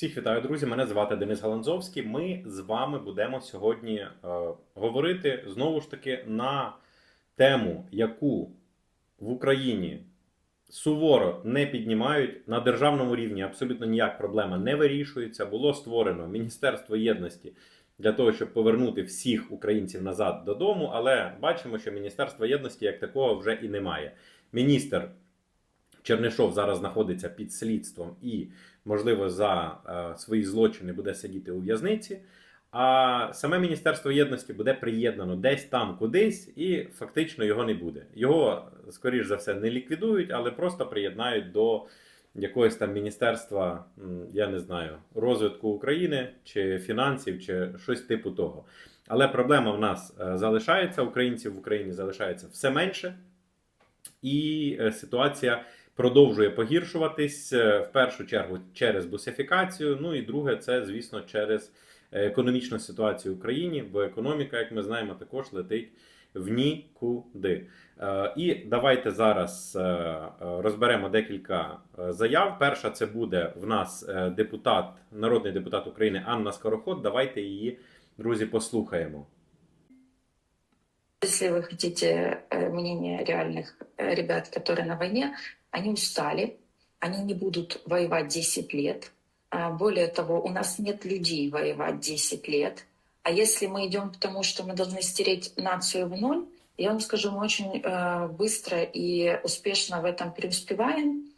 Всіх вітаю, друзі! Мене звати Денис Галанзовський. Ми з вами будемо сьогодні е, говорити знову ж таки на тему, яку в Україні суворо не піднімають на державному рівні. Абсолютно ніяк проблема не вирішується. Було створено Міністерство єдності для того, щоб повернути всіх українців назад додому. Але бачимо, що Міністерства єдності як такого вже і немає. Міністр Чернишов зараз знаходиться під слідством і, можливо, за е, свої злочини буде сидіти у в'язниці. А саме Міністерство єдності буде приєднано десь там кудись, і фактично його не буде. Його, скоріш за все, не ліквідують, але просто приєднають до якогось там міністерства, я не знаю, розвитку України чи фінансів, чи щось типу того. Але проблема в нас е, залишається, українців в Україні залишається все менше, і е, ситуація продовжує погіршуватись е, в першу чергу через бусифікацію. Ну і друге, це звісно через е, економічну ситуацію в Україні, бо економіка, як ми знаємо, також летить в нікуди. Е, І давайте зараз е, е, розберемо декілька е, заяв. Перша це буде в нас е, депутат, народний депутат України Анна Скороход. Давайте її, друзі, послухаємо. Если вы хотите э, мнение реальных э, ребят, которые на войне, они устали, они не будут воевать 10 лет. А, Более того, у нас нет людей воевать 10 лет. А если мы идем к тому, что мы должны стереть нацию в ноль, я вам скажу, мы очень э, быстро и успешно в этом преуспеваем.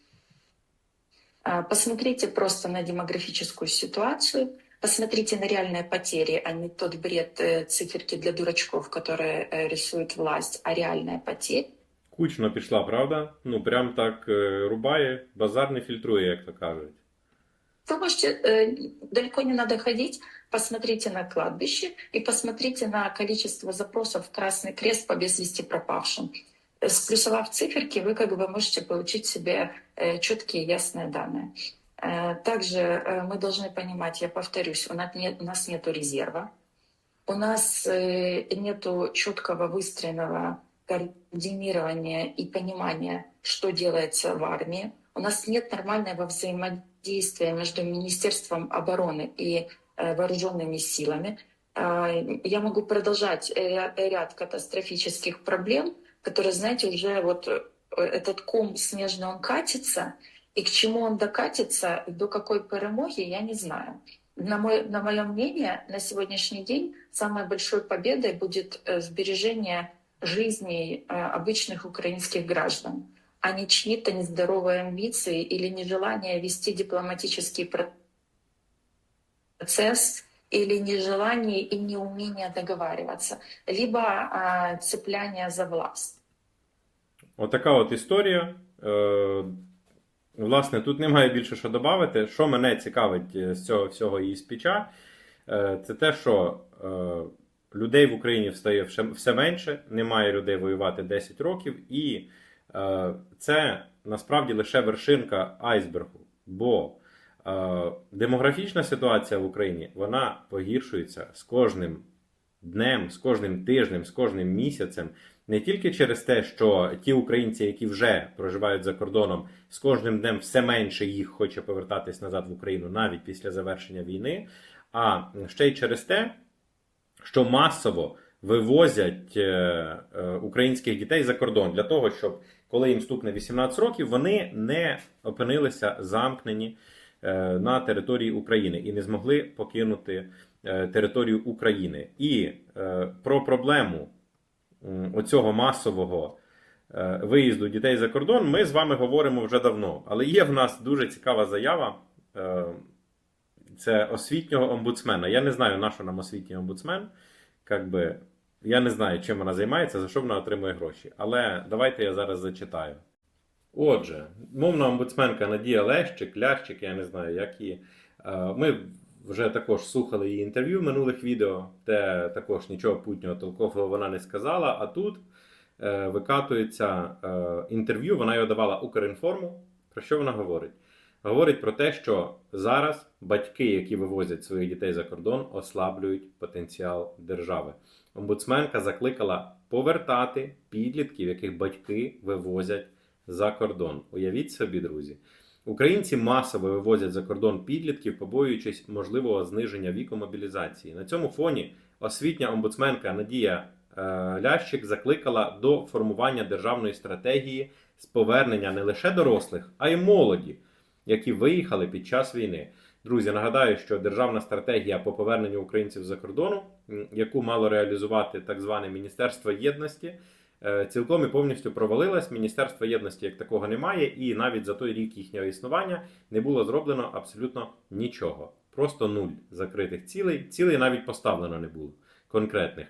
А, Посмотрите просто на демографическую ситуацию, посмотрите на реальные потери, а не тот бред э, циферки для дурачков, которые э, рисует власть, а реальные потери. Кучно пішла, правда? Ну прям так е, рубає, базар не фільтрує, як то кажуть. Вы можете, э, далеко не надо ходить, посмотрите на кладбище и посмотрите на количество запросов в Красный Крест по без вести пропавшим. Э, Сплюсовав циферки, вы как бы можете получить себе э, четкие ясные данные. Э, Также э, мы должны понимать, я повторюсь, у нас нет, у нас нету резерва, у нас э, нету четкого выстроенного координирования и понимания, что делается в армии. У нас нет нормального взаимодействия между Министерством обороны и э, вооруженными силами. Э, Я могу продолжать ря- ряд катастрофических проблем, которые, знаете, уже вот э, этот ком снежный, он катится, и к чему он докатится, до какой перемоги, я не знаю. На, мой, на мое мнение, на сегодняшний день самой большой победой будет э, сбережение жизней э, обычных украинских граждан, а не чьи-то нездоровые амбиции или нежелание вести дипломатический процесс или нежелание и неумение договариваться, либо а, цепляние за власть. Отака от історія. Е, власне, тут немає більше що додати. Що мене цікавить е, з цього всього її спіча, е, це те, що е, людей в Україні встає все- менше, немає людей воювати 10 років, і е, це насправді лише вершинка айсбергу. Бо е, демографічна ситуація в Україні вона погіршується з кожним днем, з кожним тижнем, з кожним місяцем. Не тільки через те, що ті українці, які вже проживають за кордоном, з кожним днем все менше їх хоче повертатись назад в Україну навіть після завершення війни, а ще й через те, що масово вивозять е, е, українських дітей за кордон для того, щоб коли їм стукне 18 років, вони не опинилися замкнені е, на території України і не змогли покинути територію України. І про проблему оцього масового виїзду дітей за кордон ми з вами говоримо вже давно. Але є в нас дуже цікава заява. Це освітнього омбудсмена. Я не знаю, на що нам освітній омбудсмен. Как би, я не знаю, чим вона займається, за що вона отримує гроші. Але давайте я зараз зачитаю. Отже, мовна омбудсменка Надія Лещик, Лящик, я не знаю, як її. Ми вже також слухали її інтерв'ю в минулих відео, де також нічого путнього толкового вона не сказала. А тут е, викатується е, інтерв'ю, вона його давала Укрінформу. Про що вона говорить? Говорить про те, що зараз батьки, які вивозять своїх дітей за кордон, ослаблюють потенціал держави. Омбудсменка закликала повертати підлітків, яких батьки вивозять за кордон. Уявіть собі, друзі. Українці масово вивозять за кордон підлітків, побоюючись можливого зниження віку мобілізації. На цьому фоні освітня омбудсменка Надія е, Лящик закликала до формування державної стратегії з повернення не лише дорослих, а й молоді, які виїхали під час війни. Друзі, нагадаю, що державна стратегія по поверненню українців за кордону, яку мало реалізувати так зване Міністерство єдності, е, цілком і повністю провалилась. Міністерства єдності як такого немає, і навіть за той рік їхнього існування не було зроблено абсолютно нічого. Просто нуль закритих цілей. Цілей навіть поставлено не було конкретних.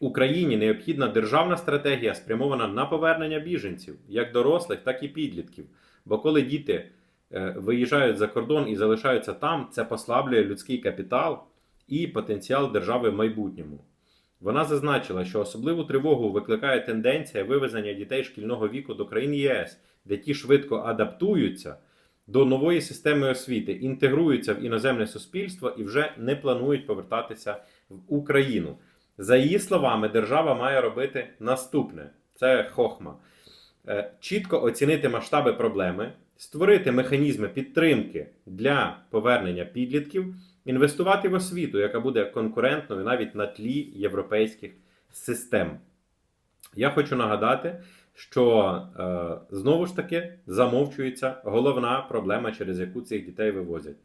Україні необхідна державна стратегія, спрямована на повернення біженців, як дорослих, так і підлітків. Бо коли діти е, виїжджають за кордон і залишаються там, це послаблює людський капітал і потенціал держави в майбутньому. Вона зазначила, що особливу тривогу викликає тенденція вивезення дітей шкільного віку до країн ЄС, де ті швидко адаптуються до нової системи освіти, інтегруються в іноземне суспільство і вже не планують повертатися в Україну. За її словами, держава має робити наступне: це хохма. Е, Чітко оцінити масштаби проблеми, створити механізми підтримки для повернення підлітків, інвестувати в освіту, яка буде конкурентною навіть на тлі європейських систем. Я хочу нагадати, що е, знову ж таки замовчується головна проблема, через яку цих дітей вивозять.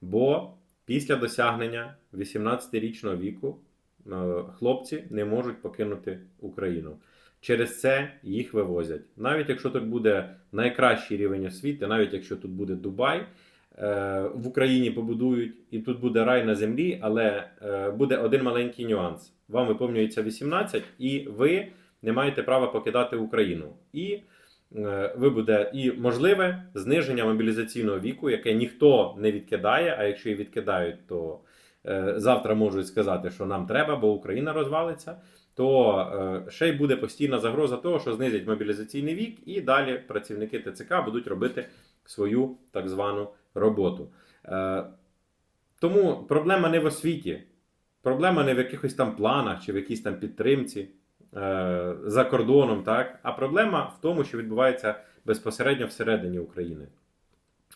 Бо після досягнення 18-річного віку е, хлопці не можуть покинути Україну. Через це їх вивозять. Навіть якщо тут буде найкращий рівень освіти, навіть якщо тут буде Дубай, е, в Україні побудують, і тут буде рай на землі, але е, буде один маленький нюанс. Вам виповнюється 18, і ви не маєте права покидати Україну. І е, ви буде і можливе зниження мобілізаційного віку, яке ніхто не відкидає. А якщо і відкидають, то завтра можуть сказати, що нам треба, бо Україна розвалиться. То е, ще й буде постійна загроза того, що знизять мобілізаційний вік, і далі працівники ТЦК будуть робити свою так звану роботу. Е, тому проблема не в освіті, проблема не в якихось там планах чи в якійсь там підтримці е, за кордоном, так? а проблема в тому, що відбувається безпосередньо всередині України.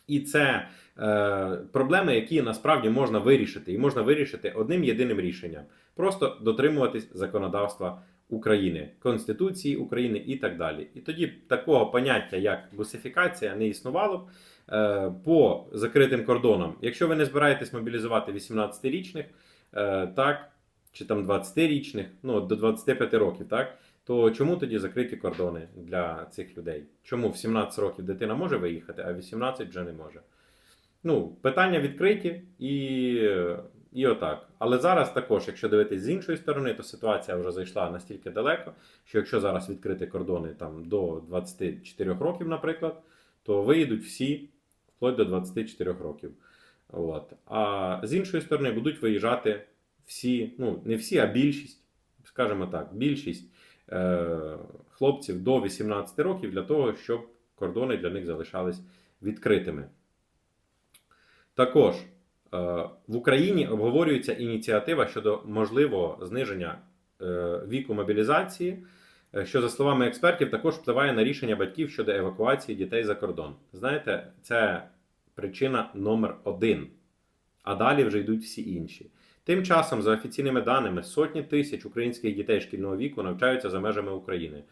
І це е, проблеми, які насправді можна вирішити, і можна вирішити одним єдиним рішенням: просто дотримуватись законодавства України, Конституції України і так далі. І тоді такого поняття, як бусифікація, не існувало б е, по закритим кордонам. Якщо ви не збираєтесь мобілізувати 18-річних, е, так, чи там 20-річних, ну до 25 років, так. То чому тоді закриті кордони для цих людей? Чому в 17 років дитина може виїхати, а в 18 вже не може? Ну, питання відкриті і, і отак. Але зараз також, якщо дивитись з іншої сторони, то ситуація вже зайшла настільки далеко, що якщо зараз відкрити кордони там до 24 років, наприклад, то виїдуть всі вплоть до 24 років. От. А з іншої сторони будуть виїжджати всі, ну не всі, а більшість, скажімо так, більшість хлопців до 18 років для того, щоб кордони для них залишались відкритими. Також е, в Україні обговорюється ініціатива щодо можливого зниження е, віку мобілізації, е, що, за словами експертів, також впливає на рішення батьків щодо евакуації дітей за кордон. Знаєте, це причина номер один. А далі вже йдуть всі інші. Тим часом, за офіційними даними, сотні тисяч українських дітей шкільного віку навчаються за межами України.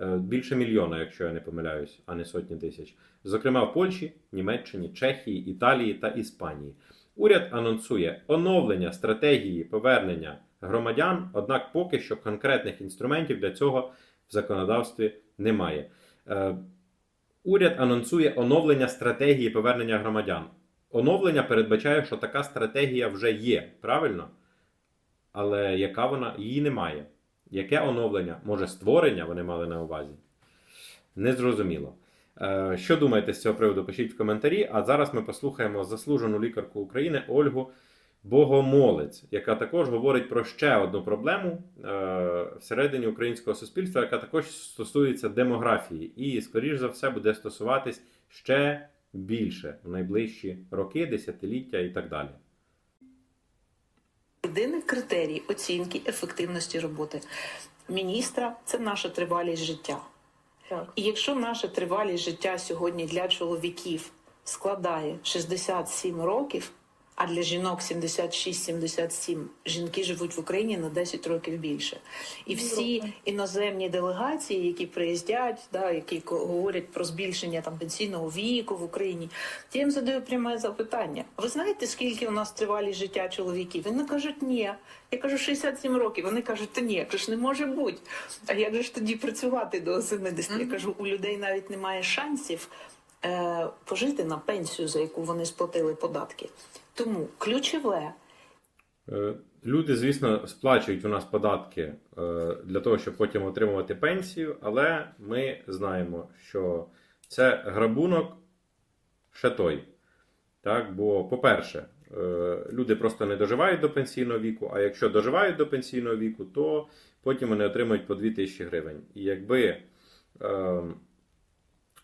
Е, Більше мільйона, якщо я не помиляюсь, а не сотні тисяч. Зокрема, в Польщі, Німеччині, Чехії, Італії та Іспанії. Уряд анонсує оновлення стратегії повернення громадян, однак поки що конкретних інструментів для цього в законодавстві немає. Е, Уряд анонсує оновлення стратегії повернення громадян. Оновлення передбачає, що така стратегія вже є, правильно? Але яка вона? Її немає. Яке оновлення? Може, створення вони мали на увазі? Незрозуміло. Е, Що думаєте з цього приводу? Пишіть в коментарі. А зараз ми послухаємо заслужену лікарку України Ольгу Богомолець, яка також говорить про ще одну проблему е, всередині українського суспільства, яка також стосується демографії, і, скоріш за все, буде стосуватись ще більше в найближчі роки, десятиліття і так далі. Єдиний критерій оцінки ефективності роботи міністра це наша тривалість життя. Так. І якщо наша тривалість життя сьогодні для чоловіків складає 67 років, а для жінок 76-77, жінки живуть в Україні на 10 років більше. І всі іноземні делегації, які приїздять, да, які говорять про збільшення там пенсійного віку в Україні, я їм задаю пряме запитання: ви знаєте, скільки у нас тривалість життя чоловіків? Вони кажуть, ні. Я кажу 67 років. Вони кажуть, та ні, це ж не може бути. А як же ж тоді працювати до 70? Я кажу, у людей навіть немає шансів е, пожити на пенсію, за яку вони сплатили податки. Тому ключове Е, Люди, звісно, сплачують у нас податки е, для того, щоб потім отримувати пенсію, але ми знаємо, що це грабунок ще той. Так? Бо, по-перше, е, люди просто не доживають до пенсійного віку, а якщо доживають до пенсійного віку, то потім вони отримують по 2 тисячі гривень. І якби е,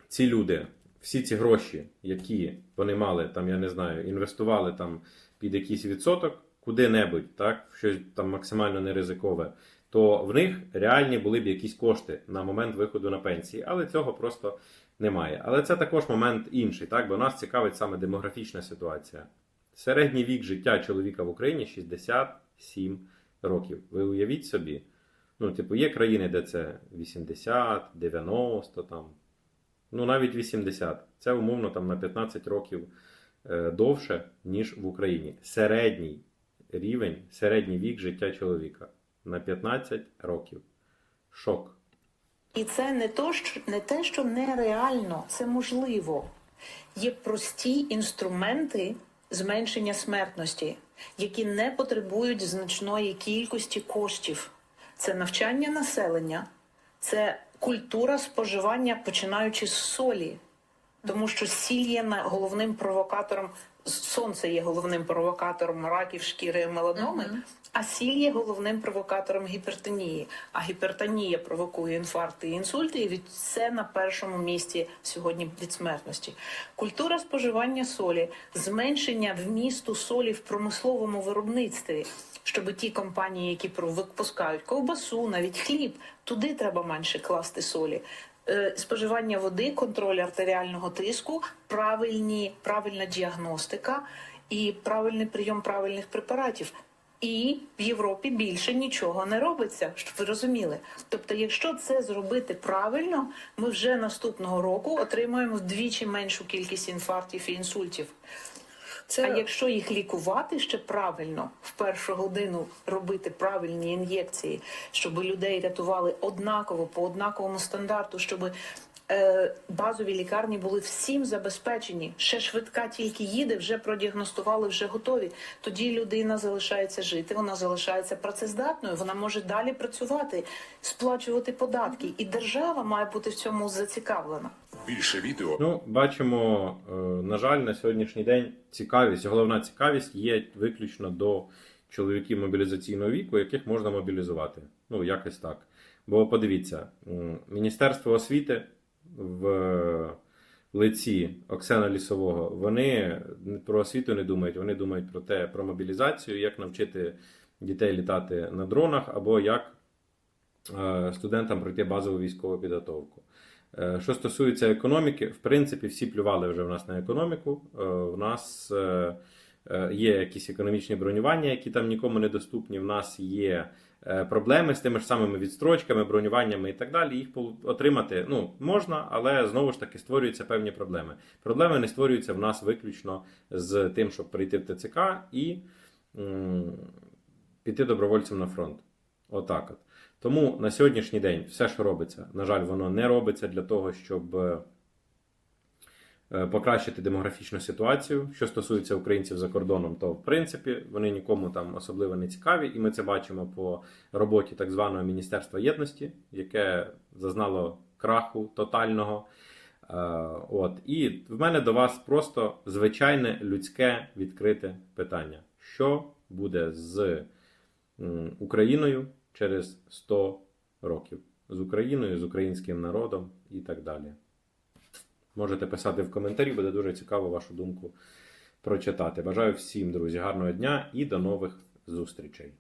ці люди, всі ці гроші, які вони мали, там, я не знаю, інвестували там під якийсь відсоток куди-небудь, так, в щось там максимально неризикове, то в них реальні були б якісь кошти на момент виходу на пенсії, але цього просто немає. Але це також момент інший, так, бо нас цікавить саме демографічна ситуація. Середній вік життя чоловіка в Україні 67 років. Ви уявіть собі. Ну, типу, є країни, де це 80, 90, там, ну навіть 80. Це умовно там на 15 років е, довше, ніж в Україні. Середній рівень, середній вік життя чоловіка на 15 років. Шок. І це не то, що не те, що нереально, це можливо. Є прості інструменти зменшення смертності, які не потребують значної кількості коштів. Це навчання населення, це культура споживання, починаючи з солі. Тому що сіль є головним провокатором, сонце є головним провокатором раків шкіри і меланоми, Мгм. а сіль є головним провокатором гіпертонії. А гіпертонія провокує інфаркти і інсульти, і від це на першому місці сьогодні від смертності. Культура споживання солі, зменшення вмісту солі в промисловому виробництві. Щоб ті компанії, які випускають ковбасу, навіть хліб, туди треба менше класти солі. Е, Споживання води, контроль артеріального тиску, правильні, правильна діагностика і правильний прийом правильних препаратів. І в Європі більше нічого не робиться, щоб ви розуміли. Тобто, якщо це зробити правильно, ми вже наступного року отримаємо вдвічі меншу кількість інфарктів і інсультів. Це А якщо їх лікувати ще правильно, в першу годину робити правильні ін'єкції, щоб людей рятували однаково по однаковому стандарту, щоб е, базові лікарні були всім забезпечені. Ще швидка тільки їде, вже продіагностували, вже готові. Тоді людина залишається жити, вона залишається працездатною, вона може далі працювати, сплачувати податки, і держава має бути в цьому зацікавлена. Більше відео Ну, бачимо, е, на жаль, на сьогоднішній день цікавість, головна цікавість є виключно до чоловіків мобілізаційного віку, яких можна мобілізувати. Ну, якось так. Бо подивіться, Міністерство освіти в лиці Оксана Лісового, вони про освіту не думають, вони думають про те, про мобілізацію, як навчити дітей літати на дронах, або як е, студентам пройти базову військову підготовку. Е, Що стосується економіки, в принципі, всі плювали вже в нас на економіку. Е, В нас е, є якісь економічні бронювання, які там нікому не доступні. В нас є проблеми з тими ж самими відстрочками, бронюваннями і так далі. Їх отримати ну, можна, але знову ж таки створюються певні проблеми. Проблеми не створюються в нас виключно з тим, щоб прийти в ТЦК і м, піти добровольцем на фронт. Отак от. Тому на сьогоднішній день все, що робиться, на жаль, воно не робиться для того, щоб е, е, покращити демографічну ситуацію. Що стосується українців за кордоном, то в принципі вони нікому там особливо не цікаві, і ми це бачимо по роботі так званого Міністерства єдності, яке зазнало краху тотального. Е, От і в мене до вас просто звичайне людське відкрите питання: що буде з Україною через 100 років, з Україною, з українським народом і так далі. Можете писати в коментарі, буде дуже цікаво вашу думку прочитати. Бажаю всім, друзі, гарного дня і до нових зустрічей.